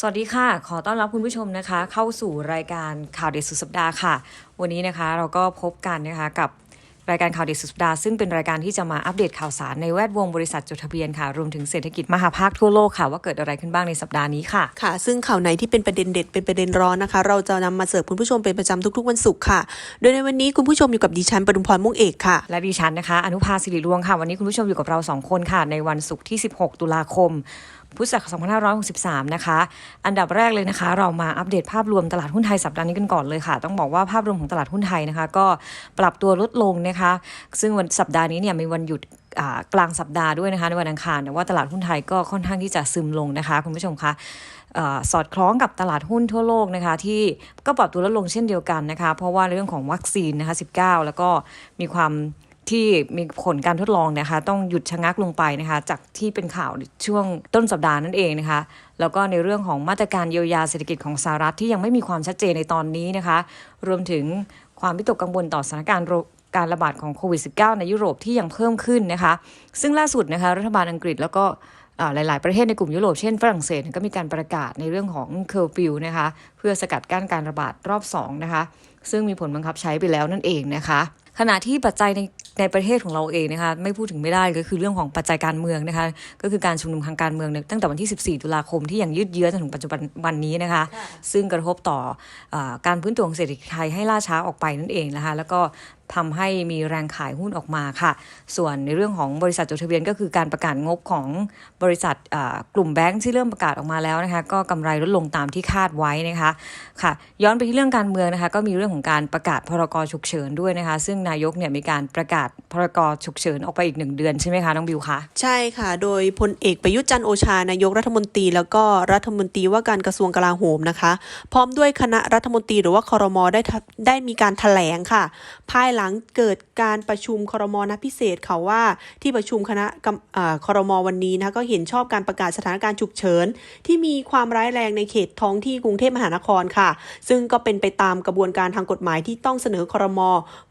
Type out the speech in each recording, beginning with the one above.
สวัสดีค่ะ ขอต้อนรับคุณผู้ชมนะคะ เข้าสู่รายการข่าวเด็ดสุดสัปดาห์ค่ะ วันนี้นะคะเราก็พบกันนะคะกับรายการข่าวเด็ดสุดสัปดาห์ซึ่งเป็นรายการที่จะมาอัปเดตข่าวสารในแวดวงบริษัทจดทะเบียนค่ะ รวมถึงเศรษฐกิจมหาภาคทั่วโลกค่ะ ว่าเกิดอะไรขึ้นบ้างในสัปดาห์นี้ค่ะ ค่ะ ซึ่งข่าวไหนที่เป็นประเด็นเด็ดเป็นประเด็นร้อนนะคะ เราจะนำมาเสิร์ฟคุณผู้ชมเป็นประจำทุกๆ วันศุกร์ค่ะ โดยในวันนี้คุณผู้ชมอยู่กับดิฉันปรุมพรมุ่งเอกค่ะ และดิฉันนะคะ อนุภาสิริรวงค่ะ วันนี้คุณผู้ชมอยู่กับเราสองคนค่ะ ในวันศุกร์ที่ 16 ตุลาคม พุทธศักราช2563 นะคะ อันดับแรกเลยนะคะ เรามาอัปเดตภาพรวมตลาดหุ้นไทยสัปดาห์นี้กันก่อนเลยค่ะ ต้องบอกว่าภาพรวมของตลาดหุ้นไทยนะคะ ก็ปรับตัวลดลงนะคะ ซึ่งวันสัปดาห์นี้เนี่ยมีวันหยุดกลางสัปดาห์ด้วยนะคะในวันอังคารแต่ว่าตลาดหุ้นไทยก็ค่อนข้างที่จะซึมลงนะคะ คุณผู้ชมคะสอดคล้องกับตลาดหุ้นทั่วโลกนะคะ ที่ก็ปรับตัวลดลงเช่นเดียวกันนะคะ เพราะว่าเรื่องของวัคซีนนะคะ 19 แล้วก็มีความ ที่มีผลการทดลองนะคะ ต้องหยุดชะงักลงไปนะคะ จากที่เป็นข่าวช่วงต้นสัปดาห์นั่นเองนะคะ แล้วก็ในเรื่องของมาตรการเยียวยาเศรษฐกิจของสหรัฐที่ยังไม่มีความชัดเจนในตอนนี้นะคะ รวมถึงความวิตกกังวลต่อสถานการณ์การระบาดของโควิด -19 ในยุโรปที่ยังเพิ่มขึ้นนะคะ ซึ่งล่าสุดนะคะรัฐบาลอังกฤษแล้วก็หลาย ๆ ประเทศในกลุ่มยุโรป เช่นฝรั่งเศสก็มีการประกาศในเรื่องของเคอร์ฟิวนะคะ เพื่อสกัดกั้นการระบาดรอบ 2 นะคะ ซึ่งมีผลบังคับใช้ไปแล้วนั่นเองนะคะ ขณะที่ปัจจัยในในประเทศของเราเองนะคะไม่พูดถึงไม่ได้ก็คือเรื่องของปัจจัยการเมืองนะคะก็คือการชุมนุมทางการเมืองเนี่ยตั้งแต่วันที่ 14 ตุลาคมที่ยังยืดเยื้อจนถึงปัจจุบันวันนี้นะคะซึ่งกระทบต่ออาการพื้นตัวของเศรษฐกิจไทยให้ล่าช้าออกไปนั่นเองนะคะแล้วก็ ทำให้มีแรงขายหุ้นออกมาค่ะ ส่วนในเรื่องของบริษัทจดทะเบียนก็คือการประกาศงบของบริษัทกลุ่มแบงค์ที่เริ่มประกาศออกมาแล้วนะคะ ก็กำไรลดลงตามที่คาดไว้นะคะค่ะ ย้อนไปที่เรื่องการเมืองนะคะ ก็มีเรื่องของการประกาศพรกฉุกเฉินด้วยนะคะ ซึ่งนายกเนี่ยมีการประกาศพรกฉุกเฉินออกไปอีกหนึ่งเดือนใช่ไหมคะน้องบิวคะใช่ค่ะ โดยพลเอกประยุทธ์จันโอชานายกรัฐมนตรี แล้วก็รัฐมนตรีว่าการกระทรวงกลาโหมนะคะ พร้อมด้วยคณะรัฐมนตรีหรือว่าคอรมอได้ได้มีการแถลงค่ะภายหลังเกิดการประชุมครมนัดพิเศษค่ะว่าที่ประชุมคณะครมวันนี้นะคะก็เห็นชอบการประกาศสถานการณ์ฉุกเฉิน ที่มีความร้ายแรงในเขตท้องที่กรุงเทพมหานครค่ะ ซึ่งก็เป็นไปตามกระบวนการทางกฎหมายที่ต้องเสนอครม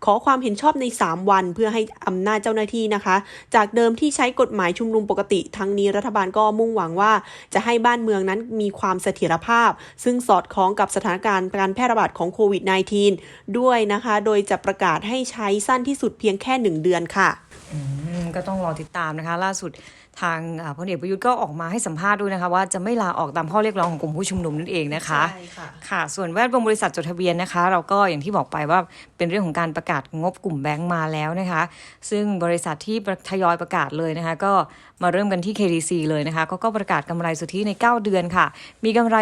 ขอความเห็นชอบใน 3 วัน เพื่อให้อำนาจเจ้าหน้าที่นะคะ จากเดิมที่ใช้กฎหมายชุมนุมปกติทั้งนี้รัฐบาลก็มุ่งหวังว่า จะให้บ้านเมืองนั้นมีความเสถียรภาพ ซึ่งสอดคล้องกับสถานการณ์การแพร่ระบาดของโควิด -19 ด้วยนะคะ โดยจะประกาศให้ใช้สั้นที่สุดเพียงแค่ 1 เดือนค่ะอืมก็ต้องรอติดตามนะคะ ล่าสุดทางอ่าพลเอกประยุทธ์ก็ออกมาให้สัมภาษณ์ด้วยนะคะ ว่าจะไม่ลาออกตามข้อเรียกร้องของกลุ่มผู้ชุมนุมนั่นเองนะคะใช่ค่ะค่ะ ส่วนแวดวงบริษัทจดทะเบียนนะคะ เราก็อย่างที่บอกไปว่าเป็นเรื่องของการประกาศงบกลุ่มแบงก์มาแล้วนะคะ ซึ่งบริษัทที่ทยอยประกาศเลยนะคะ ก็มาเริ่มกันที่ KTC เลยนะคะเขาก็ประกาศกำไรสุทธิใน 9 เดือนค่ะ มีกำไร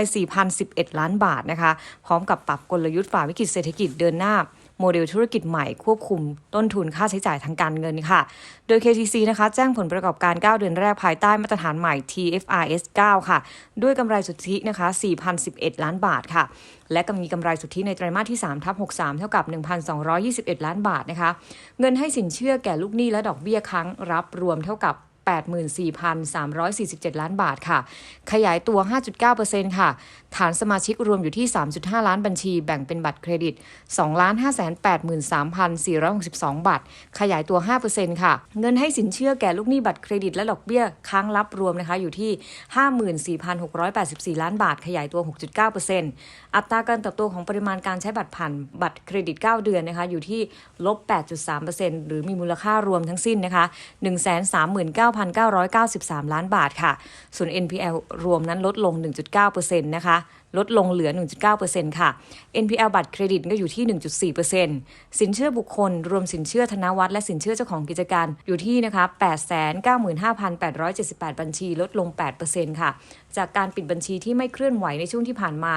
4,011 ล้านบาทนะคะ พร้อมกับปรับกลยุทธ์ฝ่าวิกฤตเศรษฐกิจเดินหน้า โมเดลธุรกิจใหม่ควบคุมต้นทุนค่าใช้จ่ายทางการเงินค่ะ โดย KTC นะคะแจ้งผลประกอบการ 9 เดือนแรกภายใต้มาตรฐานใหม่ TFRS 9 ค่ะ ด้วยกำไรสุทธินะคะ 4,011 ล้านบาทค่ะ และก็มีกำไรสุทธิในไตรมาสที่3ทับ63 เท่ากับ 1,221 ล้านบาทนะคะ เงินให้สินเชื่อแก่ลูกหนี้และดอกเบี้ยครั้งรับรวมเท่ากับ 84,347 ล้านบาทค่ะ ขยายตัว 5.9%ค่ะ ฐานสมาชิกรวมอยู่ที่ 3.5 ล้านบัญชีแบ่งเป็นบัตรเครดิต 2,583,462บาทขยายตัว 5%ค่ะ เงินให้สินเชื่อแก่ลูกหนี้บัตรเครดิตและดอกเบี้ยค้างรับรวมนะคะอยู่ที่ 54,684 ล้านบาท ขยายตัว 6.9%อัตราการเติบโตของปริมาณการใช้บัตรผ่านบัตรเครดิต 9 เดือนนะคะอยู่ที่ลบ 8.3%หรือมีมูลค่ารวมทั้งสิ้นนะคะ139,993 ล้านบาทค่ะ ส่วน NPL รวมนั้นลดลง 1.9%นะคะ ลดลงเหลือ 1.9%ค่ะ NPL บัตรเครดิตก็อยู่ที่ 1.4%สินเชื่อบุคคล รวมสินเชื่อธนวัฒน์และสินเชื่อเจ้าของกิจการอยู่ที่นะคะ895,878 บัญชี ลดลง 8%ค่ะ จากการปิดบัญชีที่ไม่เคลื่อนไหวในช่วงที่ผ่านมา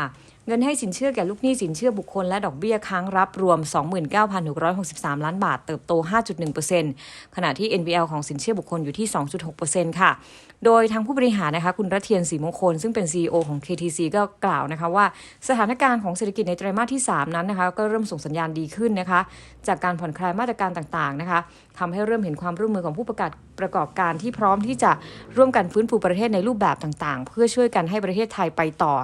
เงินให้สินเชื่อแก่ลูกหนี้สินเชื่อบุคคลและดอกเบี้ยค้างรับรวม 29,663 ล้านบาท เติบโต 5.1%ขณะที่ NPL ของสินเชื่อบุคคลอยู่ที่ 2.6%ค่ะ โดยทางผู้บริหารนะคะคุณรัเทียนศรีมงคล ซึ่งเป็น CEO ของ KTC ก็กล่าวนะคะว่าสถานการณ์ของเศรษฐกิจในไตรมาสที่ 3 นั้นนะคะก็เริ่มส่งสัญญาณดีขึ้นนะคะจากการผ่อนคลายมาตรการต่างๆนะคะทำให้เริ่มเห็นความร่วมมือของผู้ประกาศประกอบการที่พร้อมที่จะร่วมกันฟื้นฟูประเทศในรูปแบบต่างๆ เพื่อช่วยกันให้ประเทศไทยไปต่อ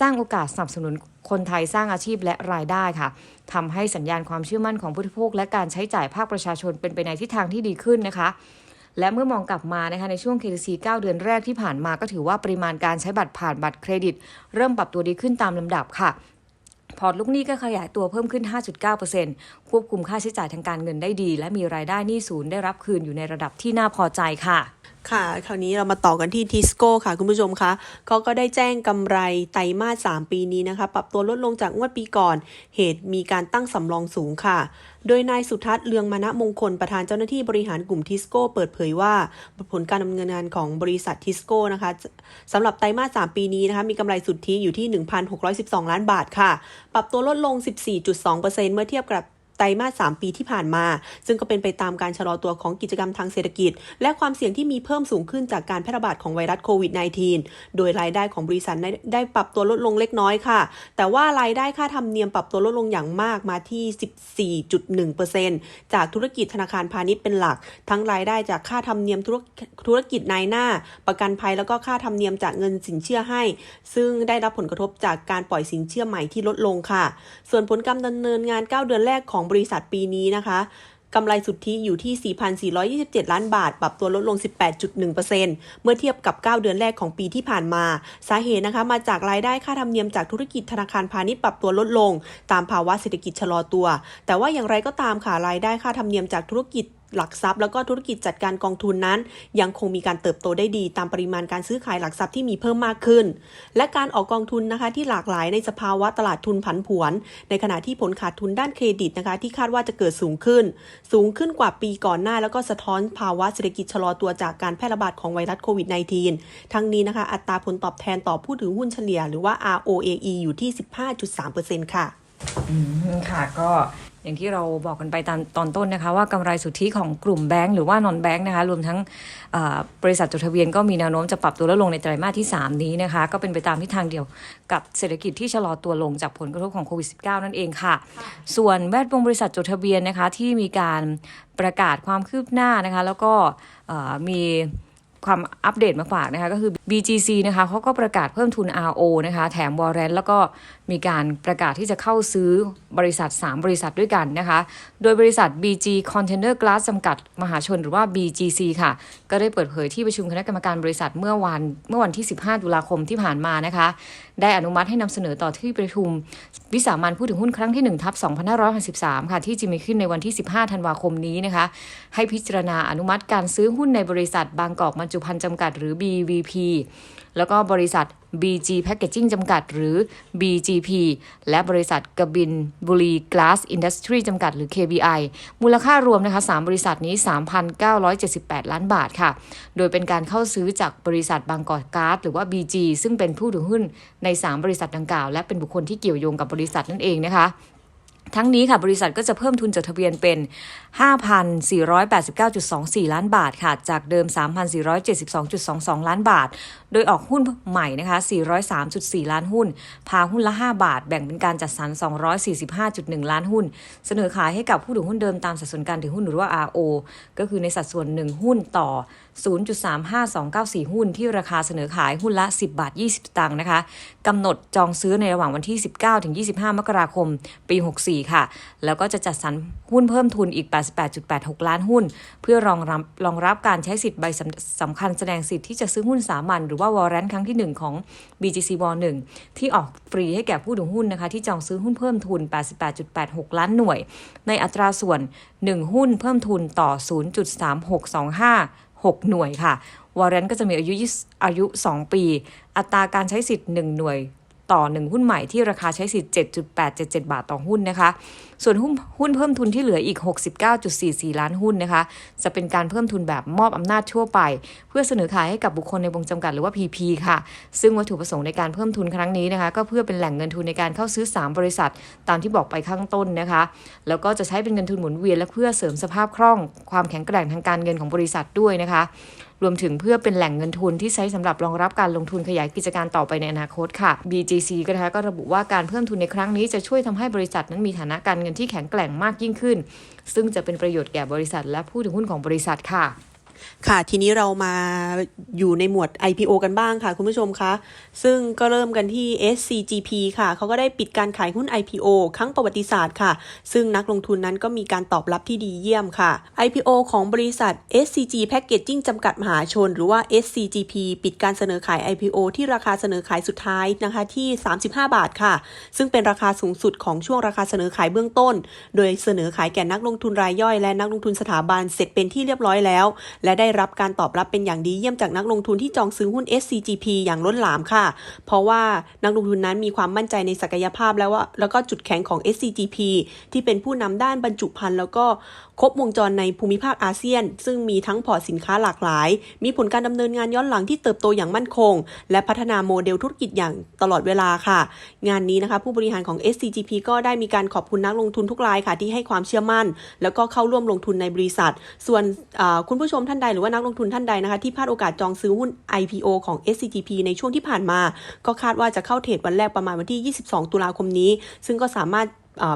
สร้างโอกาสสนับสนุนคนไทยสร้างอาชีพและรายได้ค่ะทำให้สัญญาณความเชื่อมั่นของผู้บริโภค และการใช้จ่ายภาคประชาชนเป็นไปในทิศทางที่ดีขึ้นนะคะ และเมื่อมองกลับมานะคะในช่วง KTC 9 เดือนแรกที่ผ่านมาก็ถือว่าปริมาณการใช้บัตรผ่านบัตรเครดิต เริ่มปรับตัวดีขึ้นตามลำดับค่ะพอร์ตลูกหนี้ก็ขยายตัวเพิ่มขึ้น 5.9%ควบคุมค่าใช้จ่ายทางการเงินได้ดี และมีรายได้หนี้ศูนย์ได้รับคืนอยู่ในระดับที่น่าพอใจค่ะ ค่ะ คราวนี้เรามาต่อกันที่ทิสโก้ค่ะ คุณผู้ชมคะเขาก็ได้แจ้งกำไรไตรมาส 3 ปีนี้นะคะ ปรับตัวลดลงจากงวดปีก่อน เหตุมีการตั้งสำรองสูงค่ะ โดยนายสุทัศน์เลืองมณมงคลประธานเจ้าหน้าที่บริหารกลุ่มทิสโก้เปิดเผยว่า ผลการดำเนินงานของบริษัททิสโก้นะคะสำหรับไตรมาส 3 ปีนี้นะคะมีกำไรสุทธิอยู่ที่ 1,612 ล้านบาทค่ะ ปรับตัวลดลง 14.2%เมื่อเทียบกับ ไตรมาส 3 ปีที่ผ่านมา ซึ่งก็เป็นไปตามการชะลอตัวของกิจกรรมทางเศรษฐกิจ และความเสี่ยงที่มีเพิ่มสูงขึ้นจากการแพร่ระบาดของไวรัสโควิด -19 โดยรายได้ของบริษัทได้ได้ปรับตัวลดลงเล็กน้อยค่ะ แต่ว่ารายได้ค่าธรรมเนียมปรับตัวลดลงอย่างมากมาที่ 14.1%จากธุรกิจธนาคารพาณิชย์เป็นหลัก ทั้งรายได้จากค่าธรรมเนียมธุรธุรกิจนายหน้า ประกันภัยแล้วก็ค่าธรรมเนียมจากเงินสินเชื่อให้ ซึ่งได้รับผลกระทบจากการปล่อยสินเชื่อใหม่ที่ลดลงค่ะ ส่วนผลการดำเนินงาน 9 เดือนแรกของบริษัทปีนี้นะคะกำไรสุทธิอยู่ที่ 4,427 ล้านบาท ปรับตัวลดลง 18.1%เมื่อเทียบกับ 9 เดือนแรกของปีที่ผ่านมา สาเหตุนะคะ มาจากรายได้ค่าธรรมเนียมจากธุรกิจธนาคารพาณิชย์ปรับตัวลดลง ตามภาวะเศรษฐกิจชะลอตัว แต่ว่าอย่างไรก็ตามค่ะ รายได้ค่าธรรมเนียมจากธุรกิจ หลักทรัพย์ แล้วก็ธุรกิจจัดการกองทุนนั้น ยังคงมีการเติบโตได้ดีตามปริมาณการซื้อขายหลักทรัพย์ที่มีเพิ่มมากขึ้น และการออกกองทุนนะคะที่หลากหลายในสภาวะตลาดทุนผันผวน ในขณะที่ผลขาดทุนด้านเครดิตนะคะที่คาดว่าจะเกิดสูงขึ้น สูงขึ้นกว่าปีก่อนหน้า แล้วก็สะท้อนภาวะเศรษฐกิจชะลอตัวจากการแพร่ระบาดของไวรัสโควิด -19 ทั้งนี้นะคะอัตราผลตอบแทนต่อผู้ถือหุ้นเฉลี่ย หรือว่า ROAE อยู่ที่ 15.3%ค่ะอืมค่ะก็ อย่างที่เราบอกกันไปตอนตอนต้นนะคะ ว่ากำไรสุทธิของกลุ่มแบงก์หรือว่านอนแบงก์นะคะรวมทั้งบริษัทจดทะเบียนก็มีแนวโน้มจะปรับตัวลดลงในไตรมาสที่ 3 นี้นะคะ ก็เป็นไปตามทิศทางเดียวกับเศรษฐกิจที่ชะลอตัวลงจากผลกระทบของโควิด -19 นั่นเองค่ะ ส่วนแวดวงบริษัทจดทะเบียนนะคะที่มีการประกาศความคืบหน้านะคะ แล้วก็มี ความอัปเดตมาฝากนะคะก็คือ BGC นะคะเขาก็ประกาศเพิ่มทุน RO นะคะแถมวอร์เรนแล้วก็มีการประกาศที่จะเข้าซื้อบริษัท 3 บริษัทด้วยกันนะคะ โดยบริษัท BG Container Glass จำกัดมหาชนหรือว่า BGC ค่ะ ก็ได้เปิดเผยที่ประชุมคณะกรรมการบริษัทเมื่อวันเมื่อวันที่ 15 ตุลาคมที่ผ่านมานะคะ ได้อนุมัติให้นำเสนอต่อที่ประชุม วิสามันผู้ถือหุ้นครั้งที่ 1 ทับ 2563 ค่ะ ที่จะมีขึ้นในวันที่ 15 ธันวาคมนี้นะคะ ให้พิจารณาอนุมัติการซื้อหุ้นในบริษัทบางกอกบรรจุภัณฑ์จำกัดหรือ BVP แล้วก็บริษัท BG Packaging จำกัดหรือ BGP และบริษัทกบินบุรี Glass Industry จำกัดหรือ KBI มูลค่ารวมนะคะ3บริษัทนี้ 3,978 ล้านบาทค่ะ โดยเป็นการเข้าซื้อจากบริษัทบางกอกการ์ดหรือว่า BG ซึ่งเป็นผู้ถือหุ้นใน 3 บริษัทดังกล่าว และเป็นบุคคลที่เกี่ยวโยงกับบริษัทนั่นเองนะคะ ทั้งนี้ค่ะบริษัทก็จะเพิ่มทุนจดทะเบียนเป็น 5,489.24 ล้านบาทค่ะ จากเดิม 3,472.22 ล้านบาท โดยออกหุ้นใหม่นะคะ 403.4 ล้านหุ้น พาหุ้นละ 5 บาท แบ่งเป็นการจัดสรร 245.1 ล้านหุ้น เสนอขายให้กับผู้ถือหุ้นเดิมตามสัดส่วนการถือหุ้นหรือว่า RO ก็คือในสัดส่วน 1 หุ้นต่อ 0.35294 หุ้นที่ราคาเสนอขายหุ้นละ 10 บาท 20สตางค์นะคะกำหนดจองซื้อในระหว่างวันที่ 19-25 มกราคม ปี 64ค่ะ แล้วก็จะจัดสรรหุ้นเพิ่มทุนอีก 88.86 ล้านหุ้น เพื่อรองรับรองรับการใช้สิทธิ์ใบสำคัญแสดงสิทธิ์ที่จะซื้อหุ้นสามัญหรือว่าวอร์เรนครั้งที่ 1 ของ BGC w 1ที่ออกฟรีให้แก่ผู้ถือหุ้นนะคะ ที่จองซื้อหุ้นเพิ่มทุน 88.86 ล้านหน่วย ในอัตราส่วน 1 หุ้นเพิ่มทุนต่อ 0.3625 6 หน่วยค่ะ วอร์เรนก็จะมีอายุอายุ 2 ปี อัตราการใช้สิทธิ์ 1 หน่วย ต่อ 1 หุ้นใหม่ที่ราคาใช้สิทธิ์ 7.877 บาทต่อหุ้นนะคะ ส่วนหุ้นหุ้นเพิ่มทุนที่เหลืออีก 69.44 ล้านหุ้นนะคะ จะเป็นการเพิ่มทุนแบบมอบอำนาจทั่วไป เพื่อเสนอขายให้กับบุคคลในวงจำกัดหรือว่า PP ค่ะ ซึ่งวัตถุประสงค์ในการเพิ่มทุนครั้งนี้นะคะ ก็เพื่อเป็นแหล่งเงินทุนในการเข้าซื้อ 3 บริษัท ตามที่บอกไปข้างต้นนะคะ แล้วก็จะใช้เป็นเงินทุนหมุนเวียนและเพื่อเสริมสภาพคล่อง ความแข็งแกร่งทางการเงินของบริษัทด้วยนะคะ รวมถึงเพื่อเป็นแหล่งเงินทุนที่ใช้สำหรับรองรับการลงทุนขยายกิจการต่อไปในอนาคตค่ะ BGC ก็นะคะก็ระบุว่าการเพิ่มทุนในครั้งนี้จะช่วยทำให้บริษัทนั้นมีฐานะการเงินที่แข็งแกร่งมากยิ่งขึ้น ซึ่งจะเป็นประโยชน์แก่บริษัทและผู้ถือหุ้นของบริษัทค่ะ ค่ะ ทีนี้เรามาอยู่ในหมวด IPO กันบ้างค่ะ คุณผู้ชมคะ ซึ่งก็เริ่มกันที่ SCGP ค่ะ เขาก็ได้ปิดการขายหุ้น IPO ครั้งประวัติศาสตร์ค่ะ ซึ่งนักลงทุนนั้นก็มีการตอบรับที่ดีเยี่ยมค่ะ IPO ของบริษัท SCG Packaging จำกัดมหาชน หรือว่า SCGP ปิดการเสนอขาย IPO ที่ราคาเสนอขายสุดท้ายนะคะที่ 35 บาทค่ะ ซึ่งเป็นราคาสูงสุดของช่วงราคาเสนอขายเบื้องต้น โดยเสนอขายแก่นักลงทุนรายย่อย และนักลงทุนสถาบันเสร็จเป็นที่เรียบร้อยแล้วและได้รับการตอบรับเป็นอย่างดีเยี่ยมจากนักลงทุนที่จองซื้อหุ้น SCGP อย่างล้นหลามค่ะ เพราะว่านักลงทุนนั้นมีความมั่นใจในศักยภาพแล้วว่าแล้วก็จุดแข็งของ SCGP ที่เป็นผู้นำด้านบรรจุภัณฑ์แล้วก็ครบวงจรในภูมิภาคอาเซียน ซึ่งมีทั้งพอร์ตสินค้าหลากหลาย มีผลการดำเนินงานย้อนหลังที่เติบโตอย่างมั่นคง และพัฒนาโมเดลธุรกิจอย่างตลอดเวลาค่ะ งานนี้นะคะ ผู้บริหารของ SCGP ก็ได้มีการขอบคุณนักลงทุนทุกรายค่ะ ที่ให้ความเชื่อมั่น แล้วก็เข้าร่วมลงทุนในบริษัท ส่วนคุณผู้ชมท่านใดหรือว่านักลงทุนท่านใดนะคะที่พลาดโอกาสจองซื้อหุ้น IPO ของ SCGP ในช่วงที่ผ่านมา ก็คาดว่าจะเข้าเทรดวันแรกประมาณวันที่ 22 ตุลาคมนี้ ซึ่งก็สามารถ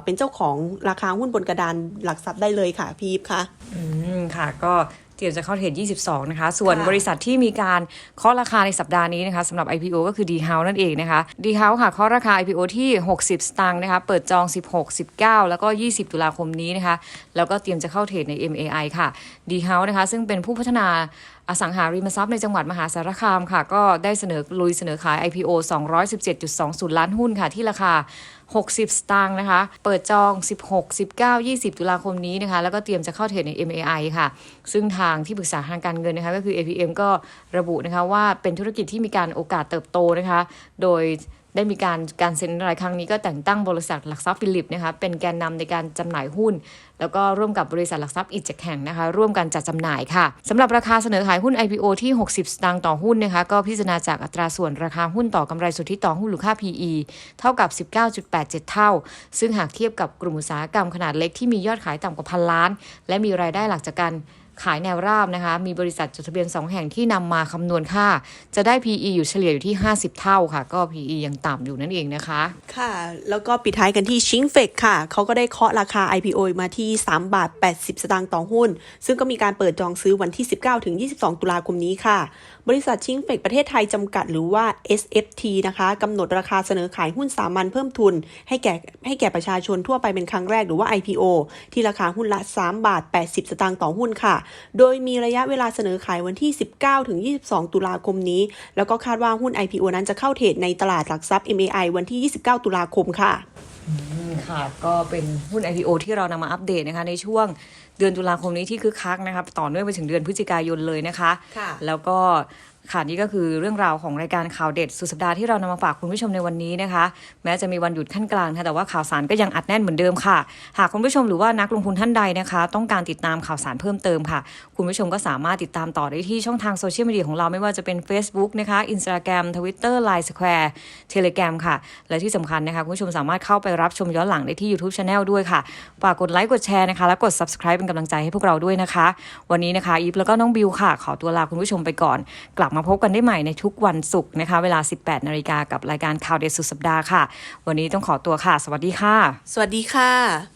เป็นเจ้าของราคาหุ้นบนกระดานหลักทรัพย์ได้เลยค่ะ พี่อีฟค่ะ อืม ค่ะ ก็ เตรียมจะเข้าเทรด22 นะคะ ส่วนค่ะบริษัทที่มีการเคาะราคาในสัปดาห์นี้นะคะสำหรับ IPO ก็คือ D House นั่นเองนะคะ D House ค่ะเคาะราคา IPO ที่ 60 สตางค์นะคะ เปิดจอง 16 19 แล้วก็ 20 ตุลาคมนี้นะคะ แล้วก็เตรียมจะเข้าเทรดใน MAI ค่ะ D House นะคะ ซึ่งเป็นผู้พัฒนาอสังหาริมทรัพย์ในจังหวัดมหาสารคามค่ะ ก็ได้เสนอลุยเสนอขาย IPO 217.20 ล้านหุ้นค่ะที่ราคา 60 สตางค์นะคะ เปิดจอง 16 19 20 ตุลาคมนี้นะคะ แล้วก็เตรียมจะเข้าเทรดใน MAI ค่ะ ซึ่งทางที่ปรึกษาทางการเงินนะคะ ก็คือ APM ก็ระบุนะคะว่าเป็นธุรกิจที่มีการโอกาสเติบโตนะคะ โดย ได้มีการการเซ็นรายครั้งนี้ก็แต่งตั้งบริษัทหลักทรัพย์ฟิลิปนะคะเป็นแกนนำในการจำหน่ายหุ้น แล้วก็ร่วมกับบริษัทหลักทรัพย์อีกเจ็ดแห่งนะคะร่วมกันจัดจำหน่ายค่ะสำหรับราคาเสนอขายหุ้น IPO ที่ 60 สตางค์ต่อหุ้นนะคะก็พิจารณาจากอัตราส่วนราคาหุ้นต่อกำไรสุทธิต่อหุ้นหรือค่า PE เท่ากับ 19.87 เท่า ซึ่งหากเทียบกับกลุ่มอุตสาหกรรมขนาดเล็กที่มียอดขายต่ำกว่าพันล้าน และมีรายได้หลักจากการ ขายแนวราบนะคะ มีบริษัทจดทะเบียน 2 แห่งที่นำมาคำนวณค่า จะได้ PE อยู่เฉลี่ยอยู่ที่ 50 เท่าค่ะ ก็ PE ยังต่ำอยู่นั่นเองนะคะ ค่ะ แล้วก็ปิดท้ายกันที่ชิงเฟกค่ะ เขาก็ได้เคาะราคา IPO มาที่ 3 บาท 80 สตางค์ต่อหุ้น ซึ่งก็มีการเปิดจองซื้อวันที่ 19 ถึง 22 ตุลาคมนี้ค่ะ บริษัทชิงเฟกประเทศไทยจำกัดหรือว่า SFT นะคะกำหนดราคาเสนอขายหุ้นสามัญเพิ่มทุน ให้แก่ให้แก่ประชาชนทั่วไปเป็นครั้งแรกหรือว่า IPO ที่ราคาหุ้นละ 3 บาท 80 สตางค์ต่อหุ้นค่ะ โดยมีระยะเวลาเสนอขายวันที่ 19 ถึง 22 ตุลาคมนี้ แล้วก็คาดว่าหุ้น IPO นั้นจะเข้าเทรดในตลาดหลักทรัพย์ MAI วันที่ 29 ตุลาคมค่ะอืมค่ะ ก็เป็นหุ้น IPO ที่เรานำมาอัปเดตนะคะในช่วง เดือนตุลาคมนี้ที่คึกคักนะคะต่อเนื่องไปถึงเดือนพฤศจิกายนเลยนะคะค่ะแล้วก็ ค่ะนี่ก็คือเรื่องราวของรายการข่าวเด็ดสุดสัปดาห์ที่เรานำมาฝากคุณผู้ชมในวันนี้นะคะ แม้จะมีวันหยุดขั้นกลางนะคะแต่ว่าข่าวสารก็ยังอัดแน่นเหมือนเดิมค่ะ หากคุณผู้ชมหรือว่านักลงทุนท่านใดนะคะ ต้องการติดตามข่าวสารเพิ่มเติมค่ะ คุณผู้ชมก็สามารถติดตามต่อได้ที่ช่องทางโซเชียลมีเดียของเราไม่ว่าจะเป็น Facebook นะคะ Instagram Twitter Line Square Telegram ค่ะ และที่สำคัญนะคะคุณผู้ชมสามารถเข้าไปรับชมย้อนหลังได้ที่ YouTube Channel ด้วยค่ะฝากกดไลค์กดแชร์นะคะและกด Subscribe เป็นกำลังใจให้พวกเราด้วยนะคะ วันนี้นะคะอีฟแล้วก็น้องบิวค่ะ ขอตัวลาคุณผู้ชมไปก่อนกลับมาพบกันได้ใหม่ในทุกวันศุกร์นะคะ เวลา 18 นาฬิกากับรายการข่าวเด็ดสุดสัปดาห์ค่ะ วันนี้ต้องขอตัวค่ะ สวัสดีค่ะ สวัสดีค่ะ